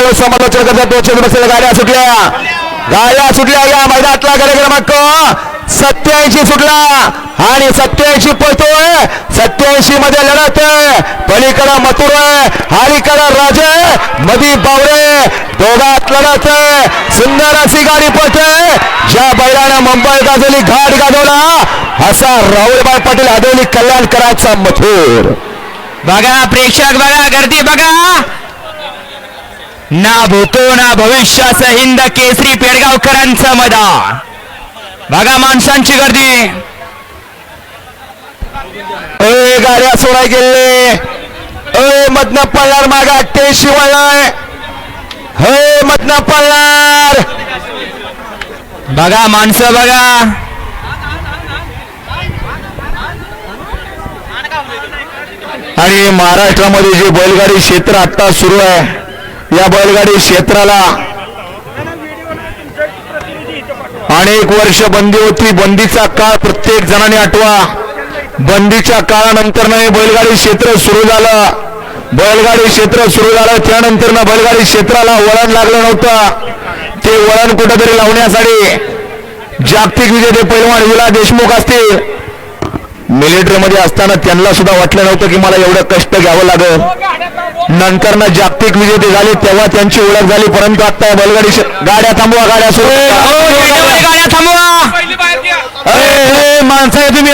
चर्चेवर समालोचन करतात टोचत बसलेल्या गाड्या सुटल्या. गाड्या सुटल्या या मैदानातला कार्यक्रमांक सत्याऐंशी सुटला आणि सत्याऐंशी पळतोय. सत्याऐंशी मध्ये लढत आहे. पलीकडं मथुर आहे. राजे मधी बावरे दोघात लढत सुंदर अशी गाडी पळते. ज्या बैलानं मुंबई गाजवली घाट गाजवला. असा राहुलबाई पाटील आदवली कल्याणकरांचा मथुर. बघा प्रेक्षक बघा गर्दी बघा. ना भूतो ना भविष्याचं हिंद केसरी पेडगावकरांचं मदा बघा माणसांची गर्दी. ए गाड्या सोडाय गेले. ए मधन पळणार मागा ते शिवाय हे मधन पळणार. बघा माणसं बघा. आणि महाराष्ट्रामध्ये जे बैलगाडी क्षेत्र आता सुरू आहे. या बैलगाडी क्षेत्राला अनेक वर्ष बंदी होती. बंदीचा काळ प्रत्येक जणांनी आठवा. बंदीच्या काळानंतर हे बैलगाडी क्षेत्र सुरू झालं. बैलगाडी क्षेत्र सुरू झालं. त्यानंतर ना बैलगाडी क्षेत्राला वळण लागलं नव्हतं. ते वळण कुठेतरी लावण्यासाठी जागतिक विजेते पैलवान विला देशमुख असतील. मिलिटरीमध्ये असताना त्यांना सुद्धा वाटलं नव्हतं की मला एवढं कष्ट घ्यावं लागेल. नंतर ना जागतिक विजेते झाले तेव्हा त्यांची ओळख झाली परंतु आता बैलगाडी गाड्या थांबवा गाड्या सुरू हो, गाड्या थांबवा अरे माणसं आहे तुम्ही.